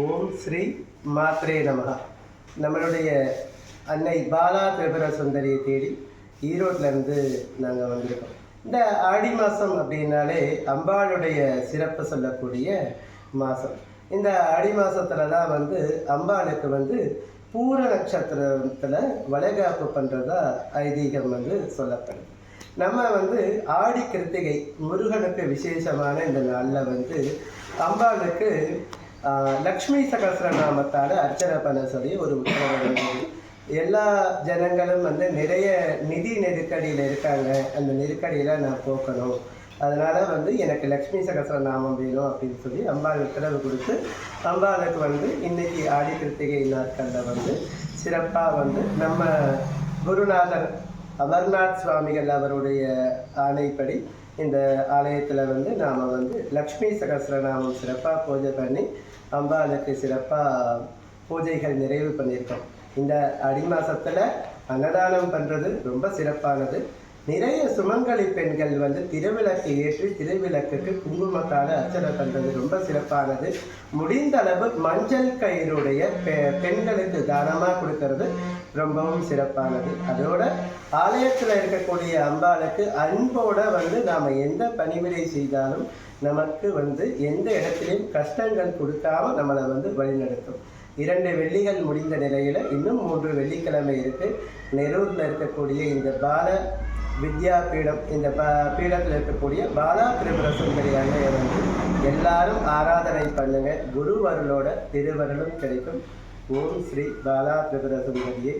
ஓம் ஸ்ரீ மாத்ரே நமகா நம்மளுடைய அன்னை பாலா திரிபுர சுந்தரியை தேடி ஈரோட்டிலேருந்து இருந்து நாங்கள் வந்திருக்கோம். இந்த ஆடி மாதம் அப்படின்னாலே அம்பாளுடைய சிறப்பு சொல்லக்கூடிய மாதம் இந்த ஆடி மாதத்தில் தான் வந்து அம்பாளுக்கு வந்து பூர நட்சத்திரத்தில் வளைகாப்பு பண்ணுறதா ஐதீகம் வந்து சொல்லப்படுது. நம்ம வந்து ஆடி கிருத்திகை முருகனுக்கு விசேஷமான இந்த நாளில் வந்து அம்பாளுக்கு லக்ஷ்மி லக்ஷ்மி சகசிரநாமத்தால் அர்ச்சனை பண்ண சொல்லி ஒரு உத்தரவு எல்லா ஜனங்களும் வந்து நிறைய நிதி நெருக்கடியில் இருக்காங்க. அந்த நெருக்கடியில் நான் போக்கணும். அதனால் வந்து எனக்கு லக்ஷ்மி சகசிரநாமம் வேணும் அப்படின்னு சொல்லி அம்பாள் உத்தரவு கொடுத்து அம்பாளுக்கு வந்து இன்னைக்கு ஆடி கிருத்திகை நாட்களில் வந்து சிறப்பாக வந்து நம்ம குருநாதர் அமர்நாத் சுவாமிகள் அவருடைய ஆணைப்படி இந்த ஆலயத்தில் வந்து நாம் வந்து லக்ஷ்மி சகசிரநாமம் சிறப்பாக பூஜை பண்ணி அம்பாளுக்கு சிறப்பாக பூஜைகள் நிறைவு பண்ணியிருக்கோம். இந்த அடி மாதத்தில் அன்னதானம் பண்ணுறது ரொம்ப சிறப்பானது. நிறைய சுமங்கலி பெண்கள் வந்து திருவிளக்கு ஏற்றி திருவிளக்குக்கு குங்குமத்தால் அர்ச்சனை பண்ணுறது ரொம்ப சிறப்பானது. முடிந்த அளவு மஞ்சள் கயிறுடைய பெ பெண்களுக்கு தானமாக கொடுக்கறது ரொம்பவும் சிறப்பானது. அதோட ஆலயத்தில் இருக்கக்கூடிய அம்பாளுக்கு அன்போட வந்து நாம் எந்த பணிவிடை செய்தாலும் நமக்கு வந்து எந்த இடத்துலையும் கஷ்டங்கள் கொடுக்காம நம்மளை வந்து வழிநடத்தும். இரண்டு வெள்ளிகள் முடிந்த நிலையில் இன்னும் மூன்று வெள்ளிக்கிழமை இருக்கு. நெரூரில் இருக்கக்கூடிய இந்த பால வித்யா பீடம் இந்த ப பீடத்தில் இருக்கக்கூடிய பாலா திரிபுர சுந்தரி அன்னையை வந்து எல்லாரும் ஆராதனை பண்ணுங்க. குருவருளோட திருவருளும் கிடைக்கும். ஓம் ஸ்ரீ பாலா திரிபுர சுந்தரியே